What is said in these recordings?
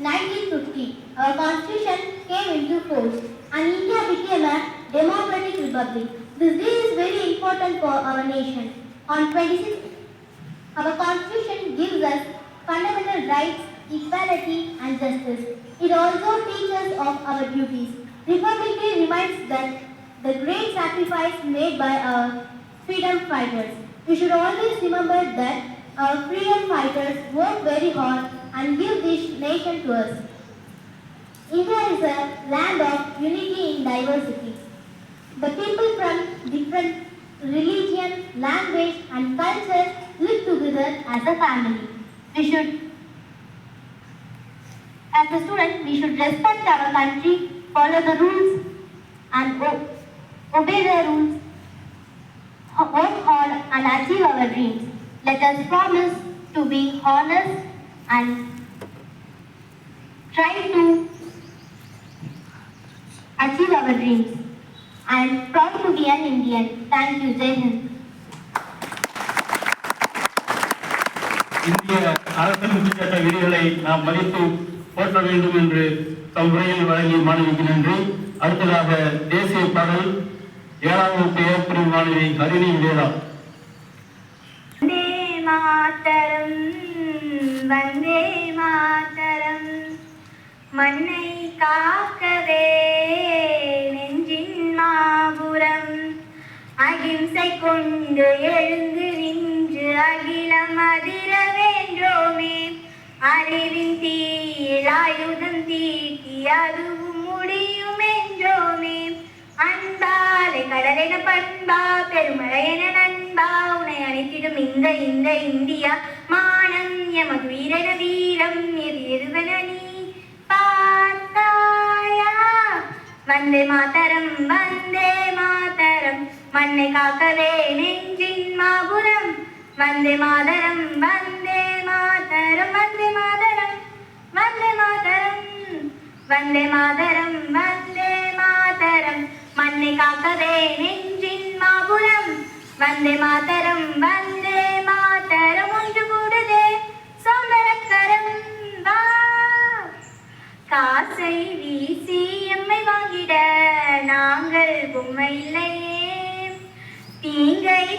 1950, our constitution came into force and India became a democratic republic. This day is very important for our nation. On 26th, our constitution gives us fundamental rights, equality and justice. It also teaches us of our duties. Republic Day reminds that the great sacrifice made by our freedom fighters. We should always remember that our freedom fighters worked very hard and give this nation to us. India is a land of unity in diversity. The people from different religion, language and cultures live together as a family. We should, as a student, we should respect our country, follow the rules and obey the rules, work hard and achieve our dreams. Let us promise to be honest and try to achieve our dreams. I am proud to be an Indian. Thank you, Jai Hind. இந்திய அரசியலமைப்பு சட்ட விதிகளை நாம் மதித்து போற்ற வேண்டும் என்று தம் உரையில் வழங்கிய மாணவிக்கு நன்றி அடுத்ததாக தேசிய பாடல் ஏழாம் வகுப்பு ஏற்பிரிவு மாணவி ஹரிணி வேதா வந்தே மாதரம் வந்தே மாதரம் மண்ணை காக்கவே நெஞ்சின் மாபுரம். அகிம்சை கொண்டு எழுந்து நின்று அகிலம் அதிர வேண்டோமே. அறிவின் தீயில் ஆயுதம் தீட்டி அதுவும் முடியும் என்றோமே அன்பாலே கடலென பண்பா பெருமழை என நண்பா உன்னை அணைத்திடும் இந்த இந்த இந்தியா மானம் எமது வீரன வீரம் எது எதுவென நீ பார்த்தாயா வந்தே மாதரம் வந்தே மாதரம் மண்ணை காக்கவே நெஞ்சின் மாபுரம் வந்தே மாதரம் வந்தே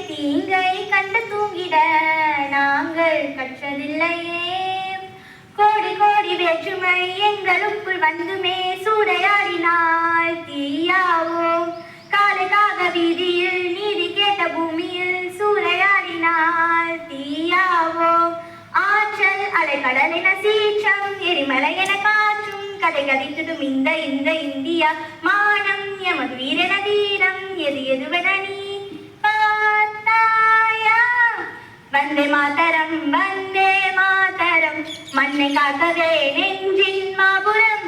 தீங்கை கண்டு தூங்கிட நாங்கள் கற்றதில்லையே. கோடி கோடி வேற்றுமை எங்களுக்குள் வந்துமே. சூறையாடினால் தீயாவோம். காலைக்காக வீதியில் நீதி கேட்ட பூமியில் சூறையாடினால் தீயாவோம். ஆற்றல் அலைக்கடலின சீற்றம் எரிமலை என காற்றும் கதை கதித்திடும் இந்த இந்த இந்தியா. மானம் எமது வீரன தீரம் எது எதுவென நீ வந்தே மாதரம் வந்தே மாதரம் மண்ணை காக்கவே நெஞ்சின் மாபுரம்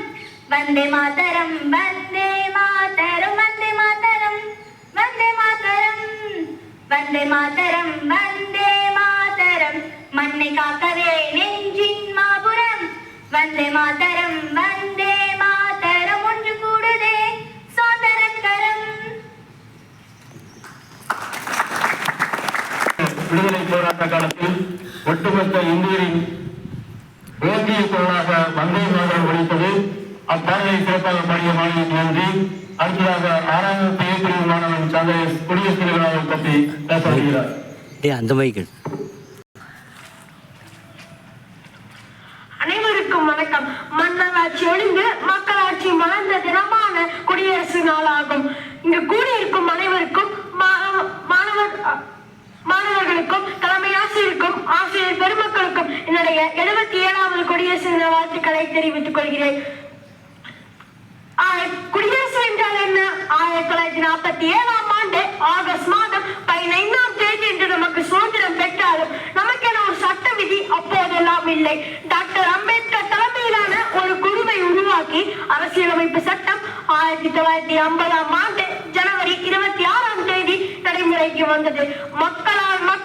வந்தே மாதரம் வந்தே மாதரம் வந்தே மாதரம் வந்தே மாதரம் வந்தே மாதரம் வந்தே மாதரம் மண்ணை காக்கவே நெஞ்சின் மாபுரம் வந்தே மாதரம் வந்தே போராட்ட காலத்தில் ஒட்டுமொத்த இந்தியரின் ஓங்கிய குரலாக வந்தே மாதரம் ஒழித்தது. அப்பாடலை சிறப்பாக பாடிய மாணவிக்கு நன்றி. அடுத்ததாக ஆறாம் வகுப்பு ஏற்பிரிவு மாணவன் சந்திரேஷ் குடியரசு தலைவராக பற்றி பேச வருகிறார் அந்த மைக்கு அனைவருக்கும் வணக்கம். மன்னராட்சி ஒழிந்து மக்களாட்சி மலர்ந்த தினமான குடியரசு நாளாகும். இங்கு கூடியிருக்கும் அனைவருக்கும் மா- மாணவர் பெருமக்களுக்கும் தலைமை ஆசிரியருக்கும் ஆசிரியர் பெருமக்களுக்கும் என்னுடைய எழுபத்தி ஏழாவது குடியரசு தின வாழ்த்துக்களை தெரிவித்துக் கொள்கிறேன். குடியரசு என்றால் என்ன? ஆயிரத்தி தொள்ளாயிரத்தி நாற்பத்தி ஏழாம் ஆண்டு ஆகஸ்ட் மாதம் பதினைந்தாம் தேதி என்று நமக்கு சுதந்திரம் பெற்றாலும் நமக்கென ஒரு சட்ட விதி அப்போதெல்லாம் இல்லை. டாக்டர் அம்பேத்கர் தலைமையிலான ஒரு குழுவை உருவாக்கி அரசியலமைப்பு சட்டம் ஆயிரத்தி தொள்ளாயிரத்தி ஐம்பதாம் ஆண்டு ஜனவரி இருபத்தி ஆறாம் தேதி நடைமுறைக்கு வந்தது. மக்களால் மக்கள்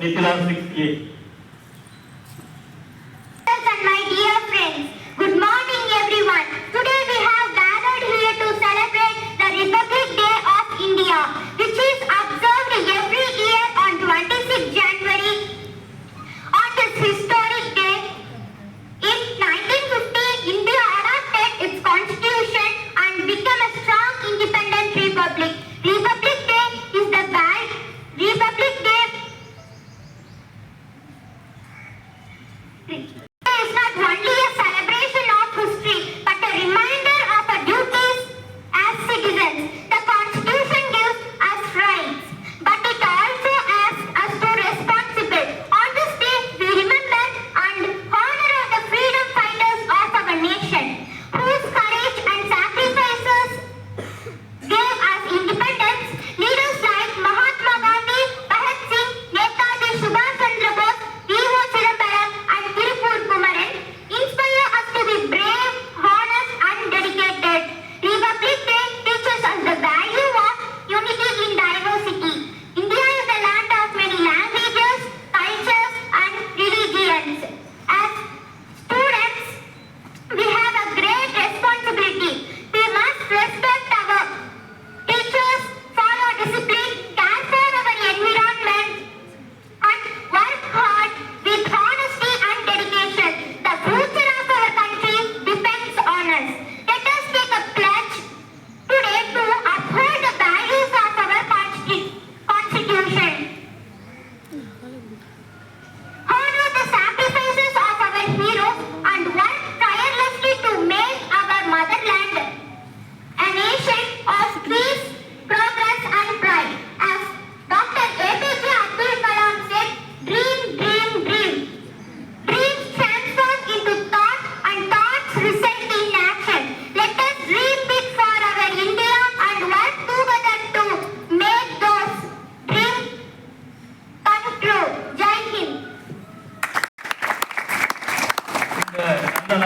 నిఖిలా సిక్స్ ఏ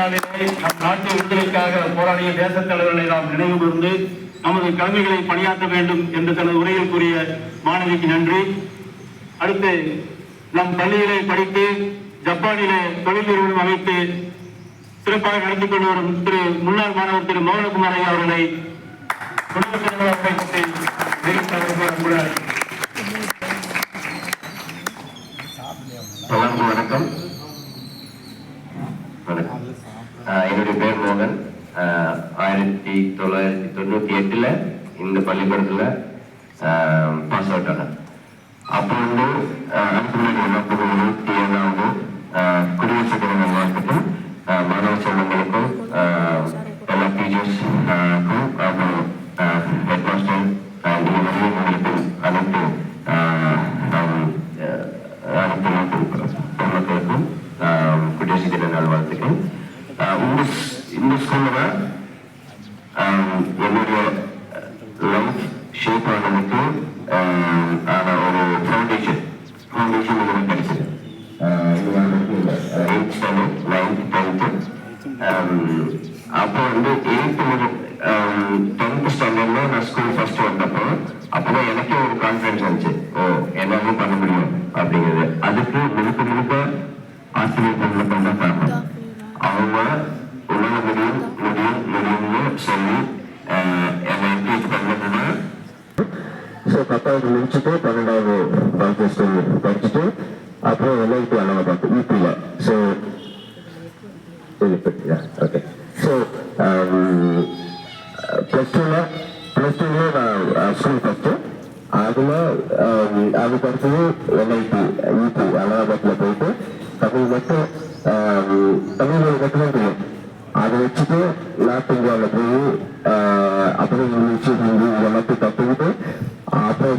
நாளிலே நம் நாட்டு விடுதலைக்காக போராடிய தேசத் தலைவர்களை நாம் நினைவு நமது கடமைகளை பணியாற்ற வேண்டும் என்று தனது உரையில் கூறிய மாணவிக்கு நன்றி. அடுத்து நம் பள்ளியிலே படித்து ஜப்பானிலே தொழில் நிறுவனம் அமைத்து சிறப்பாக நடத்தி கொண்டு வரும் திரு முன்னாள் மாணவர் திரு மோகனகுமார் ஐயா அவர்களை வணக்கம். எட்டில் இந்த பள்ளிக்கூடத்தில் வந்து எயித்து டென்த் ஸ்டாண்டர்ட்ல நான் ஸ்கூல் ஃபர்ஸ்ட் வந்தப்போ அப்போதான் எனக்கே ஒரு கான்ஃபிடன்ஸ் ஆச்சு ஓ எல்லாமே பண்ண முடியும் அப்படிங்கிறது. அதுக்கு முழுக்க முழுக்க ஆசிரியர் பண்ண காரணம். அவங்க உலக முடியும் முடியும் முடியும்னு சொல்லி என்னை என்கேஜ் பண்ணதுன்னா ஸோ பத்தாவது முடிச்சுட்டு பன்னெண்டாவது பாக்கிய படிச்சுட்டு அப்புறம் எல்ஐடி அளவை பார்த்து யூபியில் ஸோ ஓகே ప్లస్ టూలో ప్లస్ టూలో నా స్కూల్ ఫస్ట్ అందులో అది పడుతుంది ఎన్ఐటి ఈటీ అలహాబాద్లో పోయితే తమిళ మొత్తం తమిళ కట్టుకుంటుంది అది వచ్చితే నార్త్ ఇండియాలో పోయి అప్పుడు ఇంగ్లీష్ హిందీ తప్పితే అప్పుడు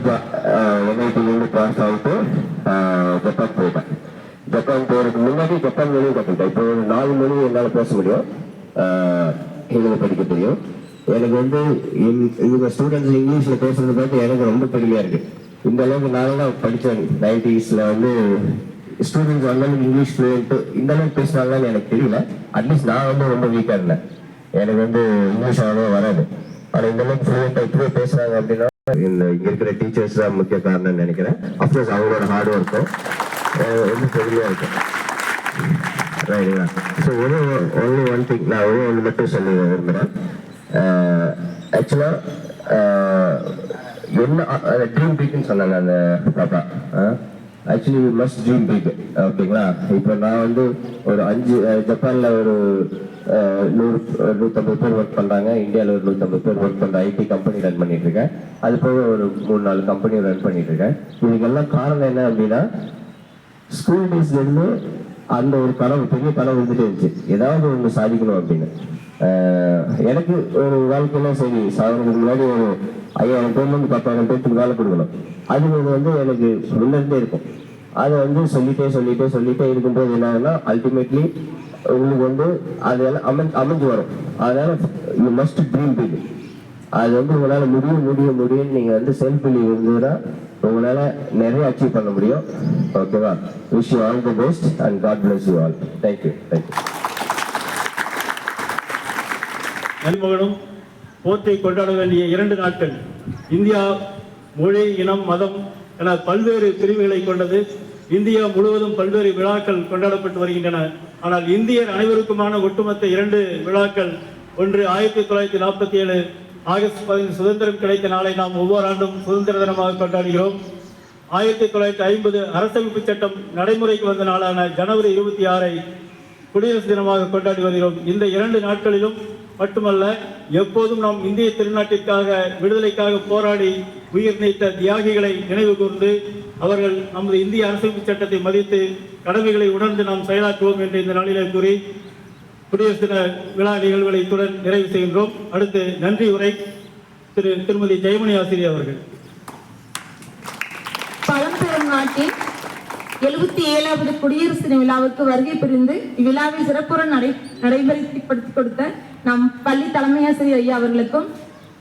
உங்கள் ஸ்டூடெண்ட்ஸ் இங்கிலீஷில் பேசுறது பார்த்து எனக்கு ரொம்ப பெருமையாக இருக்குது இந்த அளவுக்கு நான் தான் படித்தேன் நைன்டிஸில் வந்து ஸ்டூடெண்ட்ஸ் வந்தாலும் இங்கிலீஷ் ஃப்ளூயன்ட்டு இந்த அளவுக்கு பேசுவாங்கன்னு எனக்கு தெரியல. அட்லீஸ்ட் நான் வந்து ரொம்ப வீக்காக இருந்தேன். எனக்கு வந்து இங்கிலீஷ் அவ்வளோ வராது. ஆனால் இந்த அளவுக்கு ஃப்ளூயண்ட்டாக இப்படியே பேசுகிறாங்க அப்படின்னா இந்த இங்கே இருக்கிற டீச்சர்ஸ் தான் முக்கிய காரணம்னு நினைக்கிறேன். அஃப்கோர்ஸ் அவங்களோட ஹார்ட் ஒர்க்கும் ரொம்ப பெருமையாக இருக்கும். ரைட்டுங்களா ஸோ ஒரே ஒன்லி ஒன் திங் நான் ஒரே ஒன்று மட்டும் சொல்லி விரும்புகிறேன் ஆக்சுவலாக என்ன ட்ரீம் பிக்னு சொன்னாங்க அந்த பாப்பா. ஆக்சுவலி மஸ்ட் ட்ரீம் பிக் ஓகேங்களா? இப்போ நான் வந்து ஒரு அஞ்சு ஜப்பானில் ஒரு நூறு நூற்றம்பது பேர் ஒர்க் பண்ணுறாங்க இந்தியாவில் ஒரு நூற்றம்பது பேர் ஒர்க் பண்ணுற ஐடி கம்பெனி ரன் பண்ணிட்டு இருக்கேன் அது போக ஒரு மூணு நாலு கம்பெனி ரன் பண்ணிட்டு இருக்கேன் இதுக்கெல்லாம் காரணம் என்ன அப்படின்னா ஸ்கூல் டேஸ்லேருந்து அந்த ஒரு கனவு பெரிய கனவு இருந்துகிட்டே இருந்துச்சு. ஏதாவது ஒன்று சாதிக்கணும் அப்படின்னு. எனக்கு ஒரு வாழ்க்கையில சரி சாதனத்துக்கு முன்னாடி ஒரு ஐயாயிரம் பேர்ல பத்தாயிரம் பேருக்கு வேலை கொடுக்கணும். அது ஒரு வந்து எனக்கு சொல்லிருந்தே இருக்கும். அதை வந்து சொல்லிட்டே சொல்லிட்டே சொல்லிட்டே இருக்கும்போது என்னன்னா அல்டிமேட்லி உங்களுக்கு வந்து அதெல்லாம் அமை அமைஞ்சு அமைஞ்சு வரும். அதனால யூ மஸ்ட் ட்ரீம் பிக் அது வந்து உங்களால் முடியும் முடியும் முடியும் நீங்கள் வந்து செல்ஃப் பிலீவ் இருந்ததுன்னா உங்களால் நிறைய அச்சீவ் பண்ண முடியும். ஓகேவா wish you all the best and God bless you all thank you thank you நண்பகனும் போத்தை கொண்டாட வேண்டிய இரண்டு நாட்கள். இந்தியா மொழி இனம் மதம் என பல்வேறு பிரிவுகளை கொண்டது. இந்தியா முழுவதும் பல்வேறு விழாக்கள் கொண்டாடப்பட்டு வருகின்றன. ஆனால் இந்தியர் அனைவருக்குமான ஒட்டுமொத்த இரண்டு விழாக்கள் ஒன்று ஆயிரத்தி தொள்ளாயிரத்தி நாற்பத்தி ஏழு ஆகஸ்ட் பதினைந்து சுதந்திரம் கிடைத்த நாளை நாம் ஒவ்வொரு ஆண்டும் சுதந்திர தினமாக கொண்டாடுகிறோம். ஆயிரத்தி தொள்ளாயிரத்தி ஐம்பது அரசமைப்பு சட்டம் நடைமுறைக்கு வந்த நாளான ஜனவரி இருபத்தி ஆறை குடியரசு தினமாக கொண்டாடி வருகிறோம். இந்த இரண்டு நாட்களிலும் மட்டுமல்ல எப்போதும் நாம் இந்திய திருநாட்டிற்காக விடுதலைக்காக போராடி உயிர் நீத்த தியாகிகளை நினைவு கூர்ந்து அவர்கள் நமது இந்திய அரசியலமைப்பு சட்டத்தை மதித்து கடமைகளை உணர்ந்து நாம் செயலாற்றுவோம் என்று இந்த நாளிலே கூறி குடியரசு தின விழா நிகழ்வுகளை இத்துடன் நிறைவு செய்கின்றோம். அடுத்து நன்றி உரை திரு திருமதி ஜெயமணி ஆசிரியர் அவர்கள். பழம்பெரும் நாட்டின் எழுபத்தி ஏழாவது குடியரசு தின விழாவுக்கு வருகை புரிந்து இவ்விழாவை சிறப்புற நடை நடைமுறைப்படுத்தி கொடுத்த நம் பள்ளி தலைமையாசிரியர் ஐயா அவர்களுக்கும்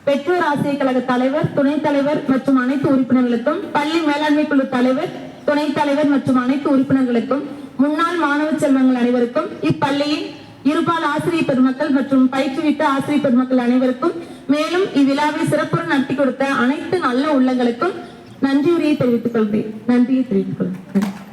பெற்றோர் ஆசிரியர் கழக தலைவர் துணைத் தலைவர் மற்றும் அனைத்து உறுப்பினர்களுக்கும் பள்ளி மேலாண்மை குழு தலைவர் துணைத் தலைவர் மற்றும் அனைத்து உறுப்பினர்களுக்கும் முன்னாள் மாணவ செல்வங்கள் அனைவருக்கும் இப்பள்ளியின் இருபால் ஆசிரியர் பெருமக்கள் மற்றும் பயிற்றுவித்த ஆசிரியர் பெருமக்கள் அனைவருக்கும் மேலும் இவ்விழாவை சிறப்புடன் நடத்தி கொடுத்த அனைத்து நல்ல உள்ளங்களுக்கும் நன்றியுரையை தெரிவித்துக் கொள்கிறேன். நன்றியை தெரிவித்துக் கொள்கிறேன்.